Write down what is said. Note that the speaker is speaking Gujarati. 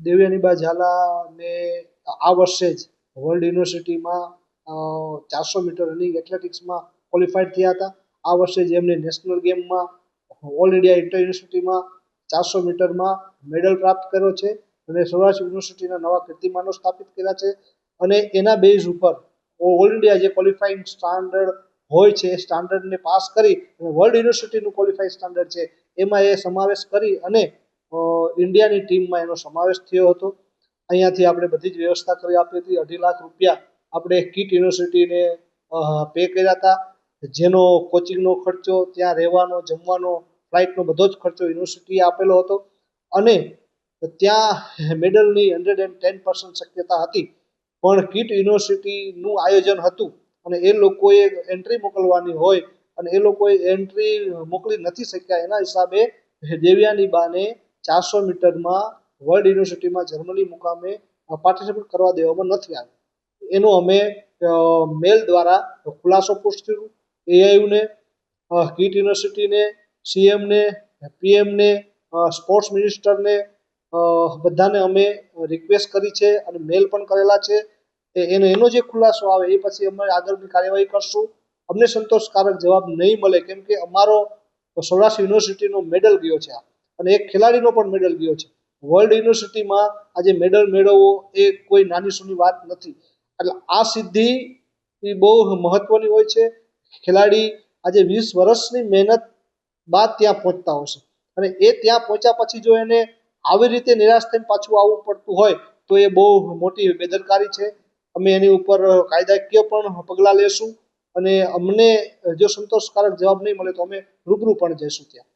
દેવયાનીબા ઝાલાને આ વર્ષે જ વર્લ્ડ યુનિવર્સિટીમાં ચારસો મીટર રનિંગ એથ્લેટિક્સમાં ક્વોલિફાઈડ થયા હતા. આ વર્ષે જ એમને નેશનલ ગેમમાં ઓલ ઇન્ડિયા ઇન્ટર યુનિવર્સિટીમાં ચારસો મીટરમાં મેડલ પ્રાપ્ત કર્યો છે અને સૌરાષ્ટ્ર યુનિવર્સિટીના નવા કીર્તિમાનો સ્થાપિત કર્યા છે. અને એના બેઝ ઉપર ઓલ ઇન્ડિયા જે ક્વોલિફાઈંગ સ્ટાન્ડર્ડ હોય છે, એ સ્ટાન્ડર્ડને પાસ કરી અને વર્લ્ડ યુનિવર્સિટીનું ક્વોલિફાઈ સ્ટાન્ડર્ડ છે, એમાં એ સમાવેશ કરી અને ઇન્ડિયાની ટીમમાં એનો સમાવેશ થયો હતો. અહીંયાથી આપણે બધી જ વ્યવસ્થા કરી આપી હતી. અઢી લાખ રૂપિયા આપણે કીટ યુનિવર્સિટીને પે કર્યા હતા. જેનો કોચિંગનો ખર્ચો, ત્યાં રહેવાનો, જમવાનો, ફ્લાઇટનો બધો જ ખર્ચો યુનિવર્સિટીએ આપેલો હતો. અને ત્યાં મેડલની હંડ્રેડ એન્ડ ટેન પર્સન્ટ શક્યતા હતી. પણ કીટ યુનિવર્સિટીનું આયોજન હતું અને એ લોકોએ એન્ટ્રી મોકલવાની હોય અને એ લોકોએ એન્ટ્રી મોકલી નથી શક્યા એના હિસાબે દેવ્યાની બાને ચારસો મીટરમાં વર્લ્ડ યુનિવર્સિટીમાં જર્મની મુકામે પાર્ટિસિપેટ કરવા દેવામાં નથી આવ્યું. એનો અમે મેલ દ્વારા ખુલાસો પૂછ્યું એઆઈયુને કીટ યુનિવર્સિટીને સીએમને પીએમને સ્પોર્ટ્સ મિનિસ્ટરને બધાને અમે રિક્વેસ્ટ કરી છે અને મેલ પણ કરેલા છે. એનો એનો જે ખુલાસો આવે એ પછી અમે આગળની કાર્યવાહી કરશું. અમને સંતોષકારક જવાબ નહીં મળે કેમ કે અમારો સૌરાષ્ટ્ર યુનિવર્સિટીનો મેડલ ગયો છે આ. અને એક ખેલાડીનો પણ મેડલ ગયો છે. વર્લ્ડ યુનિવર્સિટીમાં આજે મેડલ મેળવવો એ કોઈ નાની સૂની વાત નથી. એટલે આ સિદ્ધિ બહુ મહત્વની હોય છે. ખેલાડી આજે વીસ વર્ષની મહેનત બાદ ત્યાં પહોંચતા હોય છે. અને એ ત્યાં પહોંચ્યા પછી જો એને આવી રીતે નિરાશ થઈને પાછું આવવું પડતું હોય, તો એ બહુ મોટી બેદરકારી છે. અમે એની ઉપર કાયદાકીય પણ પગલાં લેશું અને અમને જો સંતોષકારક જવાબ નહીં મળે તો અમે રૂબરૂ પણ જઈશું ત્યાં.